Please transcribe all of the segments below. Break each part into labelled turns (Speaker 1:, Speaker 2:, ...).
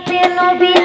Speaker 1: এক নবী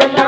Speaker 1: আমার